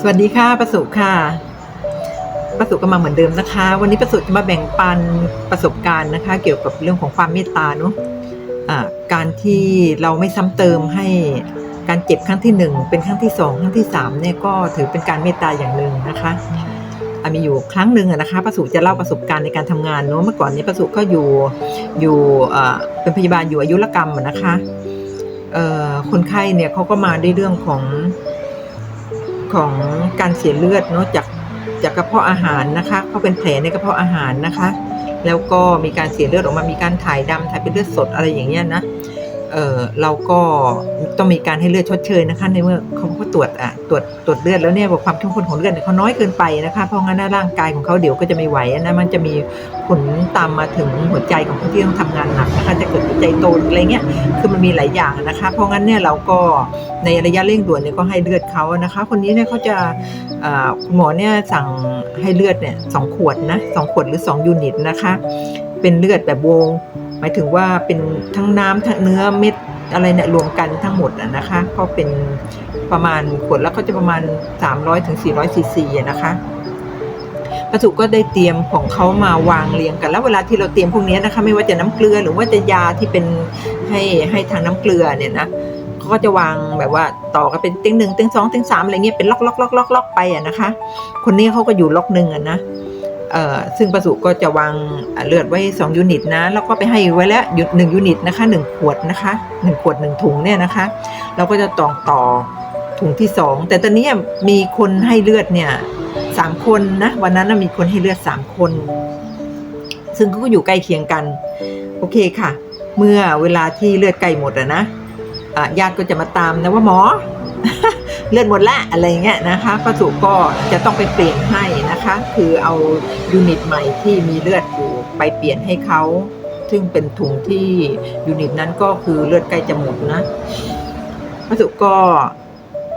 สวัสดีค่ะประสุค่ะประสุก็มาเหมือนเดิมนะคะ วันนี้ประสุจะมาแบ่งปันประสบการณ์นะคะ เกี่ยวกับเรื่องของความเมตตาเนาะอ่าการที่เราไม่ซ้ำเติมให้การเจ็บครั้งที่หนึ่งเป็นครั้งที่สองครั้งที่สามเนี่ยก็ถือเป็นการเมตตาอย่างหนึ่งนะคะมีอยู่ครั้งหนึ่งนะคะประสุจะเล่าประสบการณ์ในการทำงานเนาะเมื่อก่อนนี้ประสุก็อยู่อยู่เป็นพยาบาลอยู่อายุรกรรมนะคะคนไข้เนี่ยเขาก็มาด้วยเรื่องของ ของการเสียเลือดเนาะจากจากกระเพาะอาหารนะคะเขาเป็นแผลในกระเพาะอาหารนะคะ แล้วก็มีการเสียเลือดออกมามีการถ่ายดำถ่ายเป็นเลือดสดอะไรอย่างเงี้ยนะ เออเราก็ต้องมีการให้เลือดชดเชยนะคะ ในเมื่อเขาก็ตรวจอะตรวจตรวจเลือดแล้วเนี่ยว่าความเข้มข้นของเลือดเขาน้อยเกินไปนะคะ เพราะงั้นร่างกายของเขาเดี๋ยวก็จะไม่ไหวนะมันจะมีผลตามมาถึงหัวใจของเขาที่ต้องทำงานหนักนะคะจะเกิดหัวใจโตหรืออะไรเงี้ยคือมันมีหลายอย่างนะคะ เพราะงั้นเนี่ยเราก็ในระยะเร่งด่วนเนี่ยก็ให้เลือดเขานะคะ คนนี้เนี่ยเขาจะคุณหมอเนี่ยสั่งให้เลือดเนี่ยสองขวดนะสองขวดหรือสองยูนิตนะคะ เป็นเลือดแบบโวง หมายถึงว่าเป็นทั้งน้ำทั้งเนื้อเม็ดอะไรเนี่ยรวมกันทั้งหมดอะนะคะก็เป็นประมาณขวดแล้วก็จะประมาณ 300ถึง400ซีซีอะนะคะประจุก็ได้เตรียมของเขามาวางเรียงกัน แล้วเวลาที่เราเตรียมพวกนี้นะคะไม่ว่าจะน้ำเกลือหรือว่าจะยาที่เป็นให้ให้ทางน้ำเกลือเนี่ยนะเขาก็จะวางแบบว่าต่อกันเป็นเต็งหนึ่งเต็งสองเต็งสามอะไรเงี้ยเป็นล็อกล็อกล็อกล็อกล็อกไปอะนะคะ คนนี้เขาก็อยู่ล็อกหนึ่งอะนะ ซึ่งประสุก็จะวางเลือดไว้สองยูนิตนะ แล้วก็ไปให้ไว้แล้วหยุดหนึ่งยูนิตนะคะหนึ่งขวดนะคะหนึ่งขวดหนึ่งถุงเนี่ยนะคะ เราก็จะต่อต่อถุงที่สองแต่ตอนนี้มีคนให้เลือดเนี่ยสามคนนะวันนั้นมีคนให้เลือดสามคน ซึ่งเขาก็อยู่ใกล้เคียงกัน โอเคค่ะ เมื่อเวลาที่เลือดใกล้หมดอะนะญาติก็จะมาตามนะว่าหมอ เลือดหมดละอะไรเงี้ยนะคะประสุก็จะต้องไปเปลี่ยนให้นะคะ คือเอายูนิตใหม่ที่มีเลือดอยู่ไปเปลี่ยนให้เขาซึ่งเป็นถุงที่ยูนิตนั้นก็คือเลือดใกล้จะหมดนะประสุก็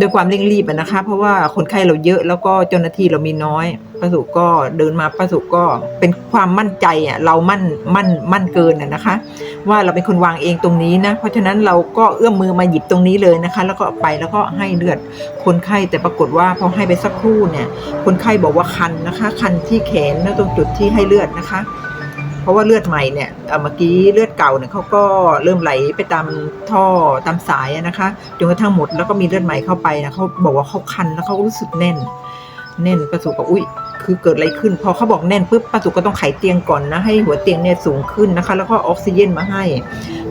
ด้วยความเร่งรีบนะคะ เพราะว่าคนไข้เราเยอะแล้วก็เจ้าหน้าที่เรามีน้อยป้าสุก็เดินมาป้าสุก็เป็นความมั่นใจอะเรามั่นมั่นมั่นเกินอะนะคะ ว่าเราเป็นคนวางเองตรงนี้นะ เพราะฉะนั้นเราก็เอื้อมมือมาหยิบตรงนี้เลยนะคะ แล้วก็ไปแล้วก็ให้เลือดคนไข้แต่ปรากฏว่าพอให้ไปสักครู่เนี่ย คนไข้บอกว่าคันนะคะ คันที่แขนและตรงจุดที่ให้เลือดนะคะ เพราะว่าเลือดใหม่เนี่ยเมื่อกี้เลือดเก่าเนี่ยเขาก็เริ่มไหลไปตามท่อตามสายนะคะจนกระทั่งหมดแล้วก็มีเลือดใหม่เข้าไปนะเขาบอกว่าเขาคันแล้วเขารู้สึกแน่น แน่นประสุกับอุ้ยคือเกิดอะไรขึ้น พอเขาบอกแน่นปุ๊บประสุก็ต้องไขเตียงก่อนนะให้หัวเตียงเนี่ยสูงขึ้นนะคะ แล้วก็ออกซิเจนมาให้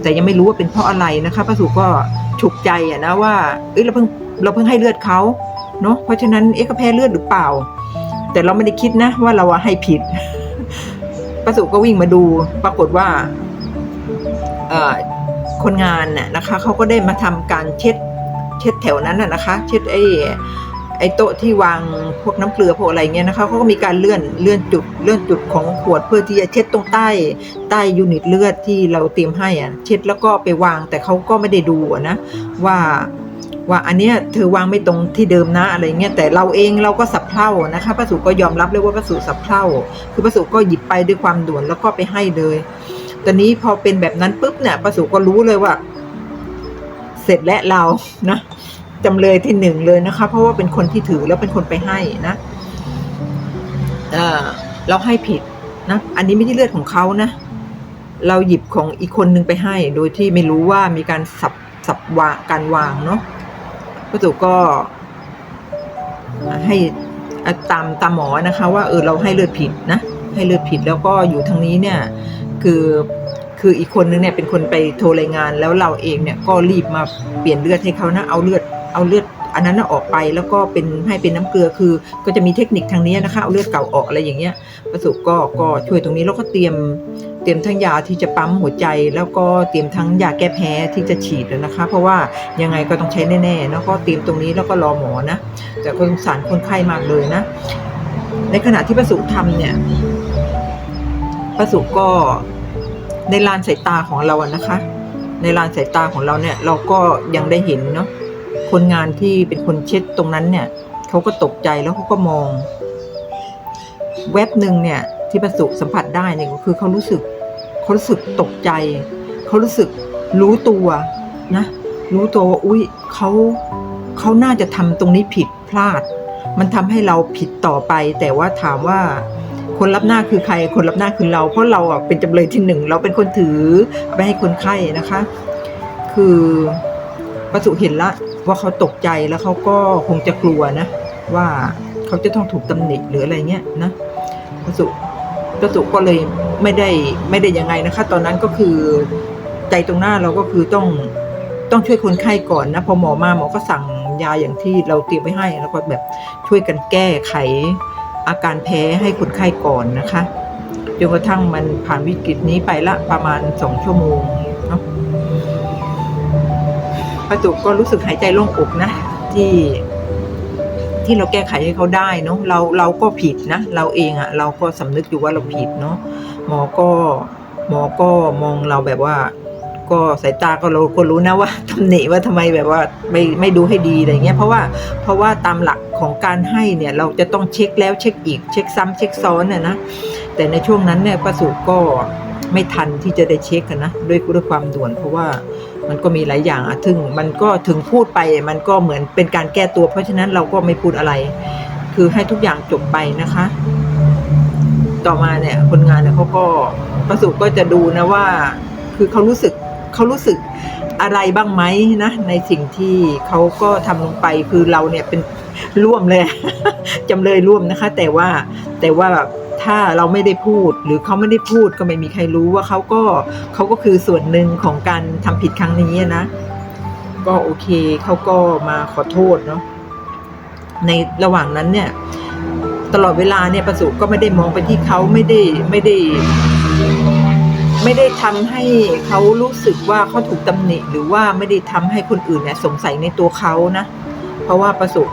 แต่ยังไม่รู้ว่าเป็นเพราะอะไรนะคะประสุก็ฉุกใจอะนะว่าเอ้ยเราเพิ่งเราเพิ่งให้เลือดเขาเนาะเพราะฉะนั้นเอ๊ะเขาแพ้เลือดหรือเปล่า แต่เราไม่ได้คิดนะว่าเราอะให้ผิด ประสุก็วิ่งมาดูปรากฏว่าคนงานน่ะนะคะเขาก็ได้มาทำการเช็ดเช็ดแถวนั้นน่ะนะคะ เช็ดไอ้ไอ้โต๊ะที่วางพวกน้ำเกลือพวกอะไรเงี้ยนะคะเขาก็มีการเลื่อนเลื่อนจุดเลื่อนจุดของขวดเพื่อที่จะเช็ดตรงใต้ใต้ยูนิตเลือดที่เราเตรียมให้อะเช็ดแล้วก็ไปวางแต่เขาก็ไม่ได้ดูนะว่า ว่าอันเนี้ยเธอวางไม่ตรงที่เดิมนะอะไรเงี้ยแต่เราเองเราก็สับเพร่านะคะป้าสุก็ยอมรับเลยว่าป้าสุสับเพร่าคือป้าสุก็หยิบไปด้วยความด่วนแล้วก็ไปให้เลยตอนนี้พอเป็นแบบนั้นปุ๊บเนี่ยป้าสุก็รู้เลยว่า เสร็จและเรานะจำเลยที่หนึ่งเลยนะคะ เพราะว่าเป็นคนที่ถือแล้วเป็นคนไปให้นะเออเราให้ผิดนะอันนี้ไม่ใช่เลือดของเขานะเราหยิบของอีกคนนึงไปให้ โดยที่ไม่รู้ว่ามีการสับสับวาการวางเนาะ ป้าสุก็ให้ตามตามหมอนะคะ ว่าเออเราให้เลือดผิดนะ ให้เลือดผิดแล้วก็อยู่ทางนี้เนี่ย คือคืออีกคนนึงเนี่ยเป็นคนไปโทรรายงาน แล้วเราเองเนี่ยก็รีบมาเปลี่ยนเลือดให้เขานะเอาเลือดเอาเลือดอันนั้นนะออกไปแล้วก็เป็นให้เป็นน้ำเกลือคือ ก็จะมีเทคนิคทางนี้นะคะเอาเลือดเก่าออกอะไรอย่างเงี้ยประสุก็ก็ช่วยตรงนี้แล้วก็เตรียม เตรียมทั้งยาที่จะปั๊มหัวใจ แล้วก็เตรียมทั้งยาแก้แพ้ที่จะฉีดเลยนะคะ เพราะว่ายังไงก็ต้องใช้แน่ๆแล้วก็เตรียมตรงนี้แล้วก็รอหมอนะ แต่ก็สงสารคนไข้มากเลยนะ ในขณะที่ประสุทำเนี่ยประสุก็ในลานสายตาของเราอะนะคะ ในลานสายตาของเราเนี่ยเราก็ยังได้เห็นเนาะคนงานที่เป็นคนเช็ดตรงนั้นเนี่ยเขาก็ตกใจแล้วเขาก็มอง แวบหนึ่งเนี่ยที่ประสุสัมผัสได้เนี่ยก็คือเขารู้สึก เขารู้สึกตกใจ เขารู้สึกรู้ตัวนะ รู้ตัวว่าอุ้ยเขาเขาน่าจะทำตรงนี้ผิดพลาด มันทำให้เราผิดต่อไป แต่ว่าถามว่าคนรับหน้าคือใคร คนรับหน้าคือเรา เพราะเราอะเป็นจำเลยที่หนึ่ง เราเป็นคนถือไปให้คนไข้นะคะ คือประสุเห็นละว่าเขาตกใจแล้วเขาก็คงจะกลัวนะ ว่าเขาจะต้องถูกตำหนิหรืออะไรเงี้ยนะประสุประสุก็เลย ไม่ได้ไม่ได้ยังไงนะคะ ตอนนั้นก็คือใจตรงหน้าเราก็คือต้องต้องช่วยคนไข้ก่อนนะพอหมอมาหมอก็สั่งยาอย่างที่เราเตรียมไว้ให้แล้วก็แบบช่วยกันแก้ไขอาการแพ้ให้คนไข้ก่อนนะคะจนกระทั่งมันผ่านวิกฤตนี้ไปละประมาณสองชั่วโมงเนาะประจุก็รู้สึกหายใจโล่งอกนะ ที่ที่เราแก้ไขให้เขาได้เนาะเราเราก็ผิดนะ เราเองอะเราก็สำนึกอยู่ว่าเราผิดเนาะ หมอก็หมอก็มองเราแบบว่า ก็สายตาก็เราก็รู้นะว่าตำหนิว่าทำไมแบบว่าไม่ไม่ดูให้ดีอะไรเงี้ยเพราะว่าเพราะว่าตามหลักของการให้เนี่ยเราจะต้องเช็คแล้วเช็คอีกเช็คซ้ำเช็คซ้อนน่ะนะแต่ในช่วงนั้นเนี่ยประสูก็ไม่ทันที่จะได้เช็คกันนะด้วยด้วยความด่วน เพราะว่ามันก็มีหลายอย่างอะถึงมันก็ถึงพูดไปมันก็เหมือนเป็นการแก้ตัว เพราะฉะนั้นเราก็ไม่พูดอะไร คือให้ทุกอย่างจบไปนะคะ ต่อมาเนี่ยคนงานเนี่ยเขาก็ประสูก็จะดูนะว่า คือเขารู้สึกเขารู้สึกอะไรบ้างไหมนะ ในสิ่งที่เขาก็ทำลงไปคือเราเนี่ยเป็นร่วมเลยจำเลยร่วมนะคะ แต่ว่าแต่ว่าแบบถ้าเราไม่ได้พูดหรือเขาไม่ได้พูดก็ไม่มีใครรู้ว่าเขาก็เขาก็คือส่วนหนึ่งของการทำผิดครั้งนี้นะ ก็โอเคเขาก็มาขอโทษเนาะในระหว่างนั้นเนี่ย ตลอดเวลาเนี่ยประสุก็ไม่ได้มองไปที่เขาไม่ได้ไม่ได้ ไม่ได้ทำให้เขารู้สึกว่าเขาถูกตำหนิ หรือว่าไม่ได้ทำให้คนอื่นเนี่ยสงสัยในตัวเขานะ เพราะว่าประสุ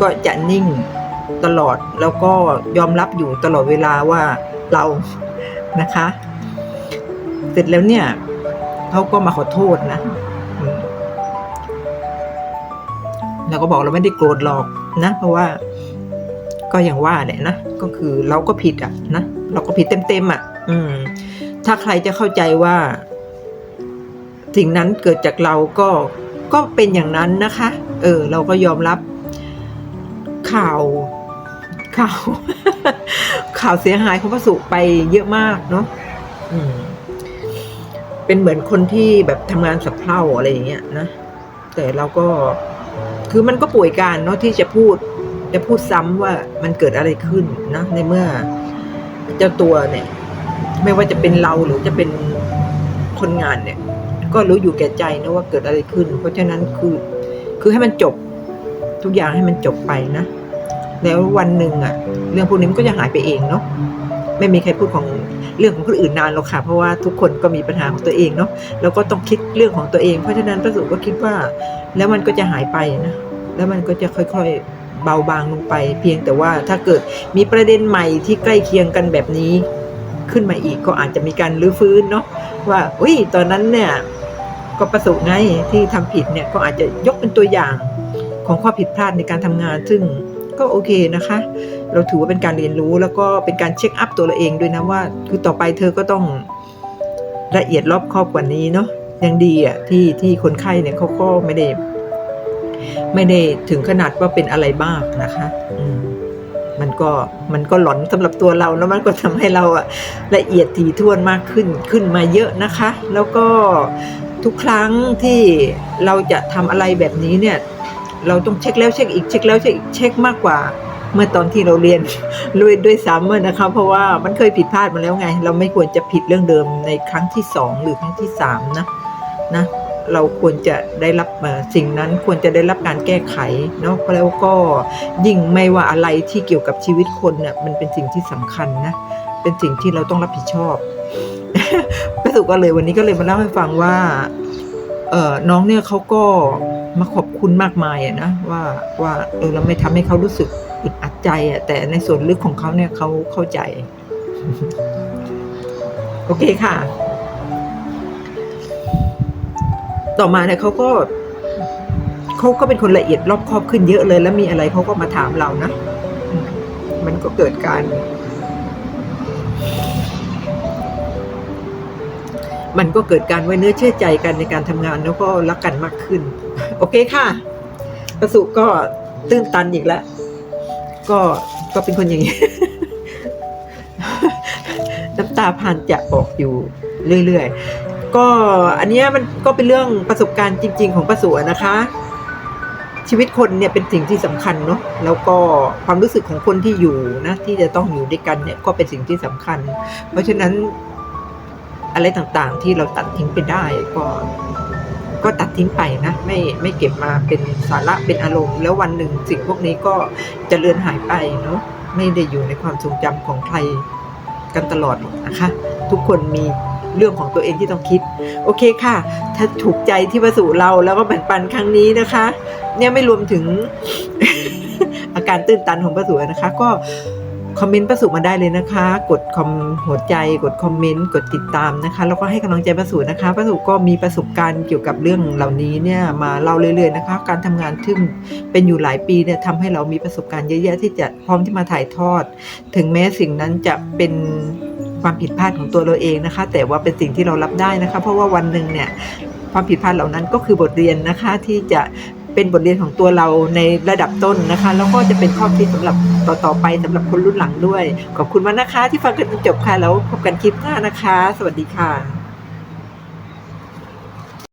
ก็จะนิ่งตลอดแล้วก็ยอมรับอยู่ตลอดเวลาว่าเรานะคะ เสร็จแล้วเนี่ยเขาก็มาขอโทษนะอืมเราก็บอกเราไม่ได้โกรธหรอกนะ เพราะว่า ก็อย่างว่าแหละนะ ก็คือเราก็ผิดอะนะ เราก็ผิดเต็มๆอะ อืม ถ้าใครจะเข้าใจว่า สิ่งนั้นเกิดจากเราก็ก็เป็นอย่างนั้นนะคะ เออ เราก็ยอมรับข่าวข่าว ข่าวเสียหายของพระสุไปเยอะมากเนาะอืมเป็นเหมือนคนที่แบบทำงานสับเพร่าอะไรอย่างเงี้ยนะ แต่เราก็คือมันก็ป่วยการเนาะที่จะพูด จะพูดซ้ำว่ามันเกิดอะไรขึ้นนะในเมื่อเจ้าตัวเนี่ย ไม่ว่าจะเป็นเราหรือจะเป็นคนงานเนี่ย ก็รู้อยู่แก่ใจนะว่าเกิดอะไรขึ้น เพราะฉะนั้นคือคือให้มันจบทุกอย่างให้มันจบไปนะ แล้ววันหนึ่งอะเรื่องพวกนี้มันก็จะหายไปเองเนาะไม่มีใครพูดของเรื่องของคนอื่นนานหรอกค่ะ เพราะว่าทุกคนก็มีปัญหาของตัวเองเนาะแล้วก็ต้องคิดเรื่องของตัวเอง เพราะฉะนั้นประสุก็คิดว่า แล้วมันก็จะหายไปนะ แล้วมันก็จะค่อยๆ เบาบางลงไป เพียงแต่ว่าถ้าเกิดมีประเด็นใหม่ที่ใกล้เคียงกันแบบนี้ ขึ้นมาอีกก็อาจจะมีการรื้อฟื้นเนาะว่าอุ้ยตอนนั้นเนี่ยก็ประสบไงที่ทำผิดเนี่ยก็อาจจะยกเป็นตัวอย่างของข้อผิดพลาดในการทำงาน ซึ่งก็โอเคนะคะ เราถือว่าเป็นการเรียนรู้แล้วก็เป็นการเช็คอัพตัวเราเองด้วยนะว่า คือต่อไปเธอก็ต้องละเอียดรอบคอบกว่านี้เนาะยังดีอะที่ที่คนไข้เนี่ยเขาก็ไม่ได้ ไม่ได้ถึงขนาดว่าเป็นอะไรบ้างนะคะมันก็มันก็หลอนสำหรับตัวเราแล้วมันก็ทำให้เราอะละเอียดถี่ถ้วนมากขึ้นขึ้นมาเยอะนะคะ แล้วก็ทุกครั้งที่เราจะทำอะไรแบบนี้เนี่ย เราต้องเช็คแล้วเช็คอีกเช็คแล้วเช็คอีกเช็คมากกว่า เมื่อตอนที่เราเรียนด้วยด้วยซ้ำนะคะ เพราะว่ามันเคยผิดพลาดมาแล้วไง เราไม่ควรจะผิดเรื่องเดิมในครั้งที่สองหรือครั้งที่สามนะนะ เราควรจะได้รับสิ่งนั้นควรจะได้รับการแก้ไขเนาะแล้วก็ยิ่งไม่ว่าอะไรที่เกี่ยวกับชีวิตคนเนี่ยมันเป็นสิ่งที่สำคัญนะเป็นสิ่งที่เราต้องรับผิดชอบประสุก็เลยวันนี้ก็เลยมาเล่าให้ฟังว่าเออน้องเนี่ยเขาก็มาขอบคุณมากมายอะนะว่าว่าเออเราไม่ทำให้เขารู้สึกอึดอัดใจอะแต่ในส่วนลึกของเขาเนี่ยเขาเข้าใจ โอเคค่ะ ต่อมาเนี่ยเขาก็เขาก็เป็นคนละเอียดรอบคอบขึ้นเยอะเลย แล้วมีอะไรเขาก็มาถามเรานะ มันก็เกิดการ มันก็เกิดการไว้เนื้อเชื่อใจกันในการทำงานแล้วก็รักกันมากขึ้น โอเคค่ะประสุก็ตื้นตันอีกแล้ว ก็ก็เป็นคนอย่างนี้ น้ำตาพานจะออกอยู่เรื่อยๆ ก็อันนี้มันก็เป็นเรื่องประสบการณ์จริง ๆ ของประสวนนะคะ ชีวิตคนเนี่ยเป็นสิ่งที่สำคัญเนาะแล้วก็ความรู้สึกของคนที่อยู่นะที่จะต้องอยู่ด้วยกันเนี่ยก็เป็นสิ่งที่สำคัญ เพราะฉะนั้นอะไรต่างๆ ที่เราตัดทิ้งไปได้ก็ก็ตัดทิ้งไปนะไม่ไม่เก็บมาเป็นสาระเป็นอารมณ์ แล้ววันหนึ่งสิ่งพวกนี้ก็จะเลือนหายไปเนาะไม่ได้อยู่ในความทรงจำของใครกันตลอดหรอกนะคะ ทุกคนมี เรื่องของตัวเองที่ต้องคิด โอเคค่ะ ถ้าถูกใจที่ประสูเราแล้วก็แบ่งปันครั้งนี้นะคะ เนี่ยไม่รวมถึง อาการตื้นตันของประสูนะคะ ก็คอมเมนต์ประสูมาได้เลยนะคะ กดคอมหัวใจ กดคอมเมนต์ กดติดตามนะคะ แล้วก็ให้กำลังใจประสูนะคะประสูก็มีประสบการณ์เกี่ยวกับเรื่องเหล่านี้เนี่ยมาเล่าเรื่อยๆนะคะ การทำงานทึ่งเป็นอยู่หลายปีเนี่ยทำให้เรามีประสบการณ์เยอะแยะที่จะพร้อมที่มาถ่ายทอด ถึงแม้สิ่งนั้นจะเป็น ความผิดพลาดของตัวเราเองนะคะ แต่ว่าเป็นสิ่งที่เรารับได้นะคะ เพราะว่าวันหนึ่งเนี่ยความผิดพลาดเหล่านั้นก็คือบทเรียนนะคะที่จะเป็นบทเรียนของตัวเราในระดับต้นนะคะ แล้วก็จะเป็นข้อคิดสำหรับต่อๆไปสำหรับคนรุ่นหลังด้วย ขอบคุณมากนะคะ ที่ฟังกันจนจบค่ะแล้วพบกันคลิปหน้านะคะ สวัสดีค่ะ